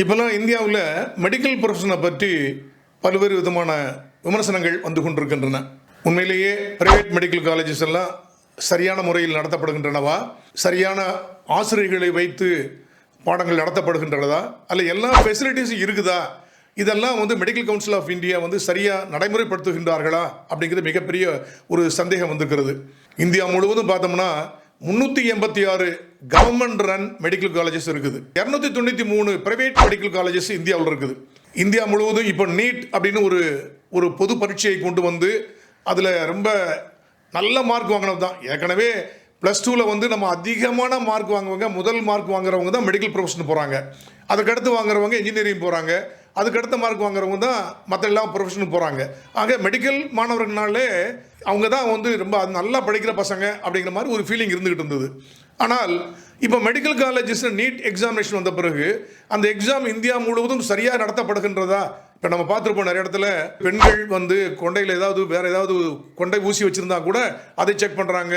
இப்போல்லாம் இந்தியாவில் மெடிக்கல் ப்ரொஃபஷனை பற்றி பல்வேறு விதமான விமர்சனங்கள் வந்து கொண்டிருக்கின்றன. உண்மையிலேயே பிரைவேட் மெடிக்கல் காலேஜஸ் எல்லாம் சரியான முறையில் நடத்தப்படுகின்றனவா? சரியான ஆசிரியர்களை வைத்து பாடங்கள் நடத்தப்படுகின்றனதா? அல்ல எல்லா ஃபெசிலிட்டிஸும் இருக்குதா? இதெல்லாம் வந்து மெடிக்கல் கவுன்சில் ஆஃப் இந்தியா வந்து சரியாக நடைமுறைப்படுத்துகின்றார்களா? அப்படிங்கிறது மிகப்பெரிய ஒரு சந்தேகம் வந்திருக்கிறது. இந்தியா முழுவதும் பார்த்தோம்னா முந்நூற்றி எண்பத்தி ஆறு கவர்மெண்ட் ரன் மெடிக்கல் காலேஜஸ் இருக்குது. இரநூத்தி தொண்ணூற்றி மூணு பிரைவேட் மெடிக்கல் காலேஜஸ் இந்தியாவில் இருக்குது. இந்தியா முழுவதும் இப்போ நீட் அப்படின்னு ஒரு ஒரு பொது பரீட்சையை கொண்டு வந்து அதில் ரொம்ப நல்ல மார்க் வாங்கினது தான். ஏற்கனவே ப்ளஸ் டூவில் வந்து நம்ம அதிகமான மார்க் வாங்குவாங்க முதல் மார்க் வாங்குறவங்க தான் மெடிக்கல் ப்ரொஃபஷன் போகிறாங்க அதுக்கடுத்து வாங்குறவங்க இன்ஜினியரிங் போகிறாங்க அதுக்கடுத்த மார்க் வாங்குறவங்க தான் மற்ற எல்லா ப்ரொஃபஷனும் போகிறாங்க ஆக மெடிக்கல் மாணவர்கள்னாலே அவங்க தான் வந்து ரொம்ப அது நல்லா படிக்கிற பசங்க அப்படிங்கிற மாதிரி ஒரு ஃபீலிங் இருந்துகிட்டு இருந்தது. ஆனால் இப்போ மெடிக்கல் காலேஜஸ் நீட் எக்ஸாமினேஷன் வந்த பிறகு அந்த எக்ஸாம் இந்தியா முழுவதும் சரியாக நடத்தப்படுகின்றதா? இப்போ நம்ம பார்த்துருப்போம் நிறைய இடத்துல பெண்கள் வந்து கொண்டையில் ஏதாவது வேறு ஏதாவது கொண்டை ஊசி வச்சுருந்தா கூட அதை செக் பண்ணுறாங்க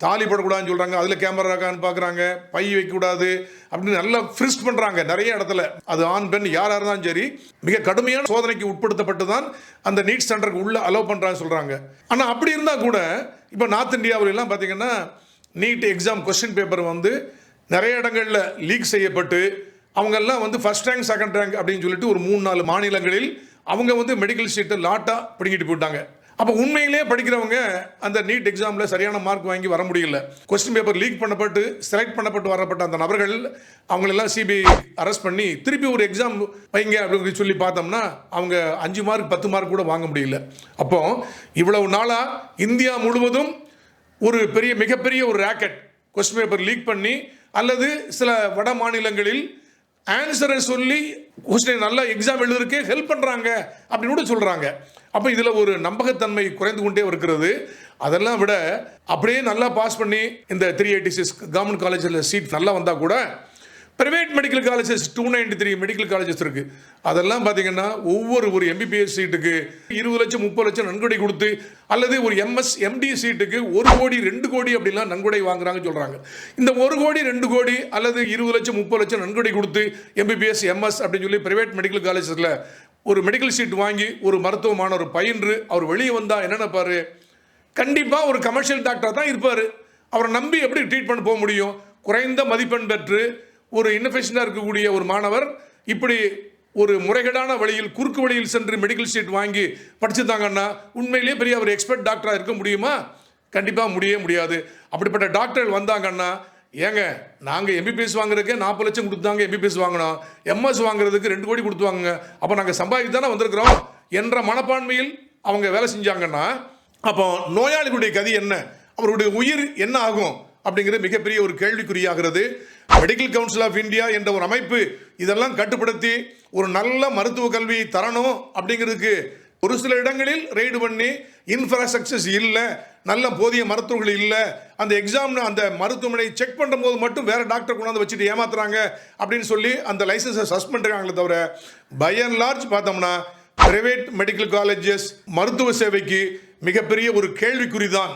தாலி போடக்கூடாதுன்னு சொல்கிறாங்க அதில் கேமரா இருக்கான்னு பார்க்குறாங்க பை வைக்கக்கூடாது. அப்படின்னு நல்லா ஃப்ரிஸ்க் பண்ணுறாங்க நிறைய இடத்துல. அது ஆண் பெண் யாராக இருந்தாலும் சரி மிக கடுமையான சோதனைக்கு உட்படுத்தப்பட்டு தான் அந்த நீட் சென்டருக்கு உள்ளே அலோவ் பண்ணுறான்னு சொல்கிறாங்க ஆனால் அப்படி இருந்தால் கூட இப்போ நார்த் இந்தியாவிலலாம் பார்த்தீங்கன்னா நீட் எக்ஸாம் கொஸ்டின் பேப்பர் வந்து நிறைய இடங்களில் லீக் செய்யப்பட்டு அவங்கெல்லாம் வந்து ஃபஸ்ட் ரேங்க் செகண்ட் ரேங்க் அப்படின்னு சொல்லிட்டு ஒரு மூணு நாலு மாநிலங்களில் அவங்க வந்து மெடிக்கல் சீட்டை லாட்டாக பிடிங்கிட்டு போயிட்டாங்க. அப்போ உண்மையிலே படிக்கிறவங்க அந்த நீட் எக்ஸாமில் சரியான மார்க் வாங்கி வர முடியல. கொஸ்டின் பேப்பர் லீக் பண்ணப்பட்டு செலக்ட் பண்ணப்பட்டு வரப்பட்ட அந்த நபர்கள் அவங்களெல்லாம் சிபிஐ அரெஸ்ட் பண்ணி திருப்பி ஒரு எக்ஸாம் வைங்க அப்படின்னு சொல்லி பார்த்தோம்னா அவங்க அஞ்சு மார்க் பத்து மார்க் கூட வாங்க முடியல. அப்போ இவ்வளவு நாளாக இந்தியா முழுவதும் ஒரு பெரிய மிகப்பெரிய ஒரு ராக்கெட் கொஸ்டின் பேப்பர் லீக் பண்ணி அல்லது சில வட மாநிலங்களில் ஆன்சரை சொல்லி கொஸ்டின் நல்லா எக்ஸாம் எழுதுறதுக்கு ஹெல்ப் பண்ணுறாங்க அப்படின்னு கூட சொல்கிறாங்க அப்போ இதில் ஒரு நம்பகத்தன்மை குறைந்து கொண்டே இருக்கிறது. அதெல்லாம் விட அப்படியே நல்லா பாஸ் பண்ணி இந்த த்ரீ எயிட்டி சிக்ஸ் கவர்மெண்ட் காலேஜில் சீட் நல்லா வந்தால் கூட private medical colleges two ninety three medical colleges இருக்கு. அதெல்லாம் பார்த்தீங்கன்னா ஒவ்வொரு ஒரு எம்பிபிஎஸ் சீட்டுக்கு இருபது லட்சம் முப்பது லட்சம் நன்கொடை கொடுத்து அல்லது ஒரு எம்எஸ் எம்டி சீட்டுக்கு ஒரு கோடி ரெண்டு கோடி அப்படிலாம் நன்கொடை வாங்குறாங்கன்னு சொல்றாங்க. இந்த ஒரு கோடி ரெண்டு கோடி அல்லது இருபது லட்சம் முப்பது லட்சம் நன்கொடை கொடுத்து எம்பிபிஎஸ் எம்எஸ் அப்படின்னு சொல்லி பிரைவேட் மெடிக்கல் காலேஜஸில் ஒரு மெடிக்கல் சீட் வாங்கி ஒரு மருத்துவமான ஒரு பயின்று அவர் வெளியே வந்தால் என்ன நினைப்பாரு கண்டிப்பாக ஒரு கமர்ஷியல் டாக்டர் தான் இருப்பார். அவரை நம்பி எப்படி ட்ரீட்மெண்ட் போக முடியும்? குறைந்த மதிப்பெண் பெற்று ஒரு இன்னஃபெஷனாக இருக்கக்கூடிய ஒரு மாணவர் இப்படி ஒரு முறைகேடான வழியில் குறுக்கு வழியில் சென்று மெடிக்கல் சீட் வாங்கி படிச்சிருந்தாங்கன்னா உண்மையிலேயே பெரிய ஒரு எக்ஸ்பர்ட் டாக்டராக இருக்க முடியுமா? கண்டிப்பாக முடியவே முடியாது. அப்படிப்பட்ட டாக்டர்கள் வந்தாங்கன்னா ஏங்க நாங்கள் எம்பிபிஎஸ் வாங்குறதுக்கே நாற்பது லட்சம் கொடுத்தாங்க எம்பிபிஎஸ் வாங்கினோம். எம்எஸ் வாங்குறதுக்கு ரெண்டு கோடி கொடுத்துவாங்க அப்போ நாங்கள் சம்பாதிக்க தானே வந்திருக்கிறோம்? என்ற மனப்பான்மையில் அவங்க வேலை செஞ்சாங்கன்னா அப்போ நோயாளிகளுடைய கதி என்ன? அவருடைய உயிர் என்ன ஆகும்? அப்படிங்கிறது மிகப்பெரிய ஒரு கேள்விக்குறியாகிறது. மெடிக்கல் கவுன்சில் ஆஃப் இந்தியா என்ற ஒரு அமைப்பு இதெல்லாம் கட்டுப்படுத்தி ஒரு நல்ல மருத்துவ கல்வி தரணும் அப்படிங்கிறதுக்கு ஒரு சில இடங்களில் ரெய்டு பண்ணி இன்ஃப்ராஸ்ட்ரக்சர்ஸ் இல்லை நல்ல போதிய மருத்துவர்கள் இல்லை அந்த எக்ஸாம் அந்த மருத்துவமனை செக் பண்ணும்போது மட்டும் வேறு டாக்டர் கொண்டாந்து வச்சுட்டு ஏமாத்துறாங்க அப்படின்னு சொல்லி அந்த லைசன்ஸை சஸ்பெண்ட் பண்ணுறாங்களே தவிர பை அண்ட் லார்ஜ் பார்த்தோம்னா பிரைவேட் மெடிக்கல் காலேஜஸ் மருத்துவ சேவைக்கு மிகப்பெரிய ஒரு கேள்விக்குறி தான்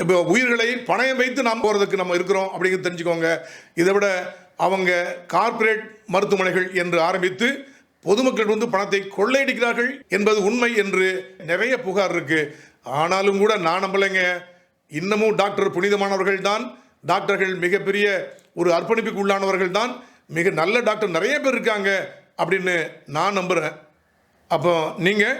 இப்போ உயிர்களை பணயம் வைத்து நாம் போகிறதுக்கு நம்ம இருக்கிறோம் அப்படிங்கிறது தெரிஞ்சுக்கோங்க. இதை விட அவங்க கார்ப்பரேட் மருத்துவமனைகள் என்று ஆரம்பித்து பொதுமக்கள் வந்து பணத்தை கொள்ளையடிக்கிறார்கள் என்பது உண்மை என்று நிறைய புகார் இருக்கு. ஆனாலும் கூட நான் நம்பலைங்க. இன்னமும் டாக்டர் புனிதமானவர்கள் தான். டாக்டர்கள் மிகப்பெரிய ஒரு அர்ப்பணிப்புக்கு உள்ளானவர்கள் தான். மிக நல்ல டாக்டர் நிறைய பேர் இருக்காங்க அப்படின்னு நான் நம்புகிறேன் அப்போ நீங்கள்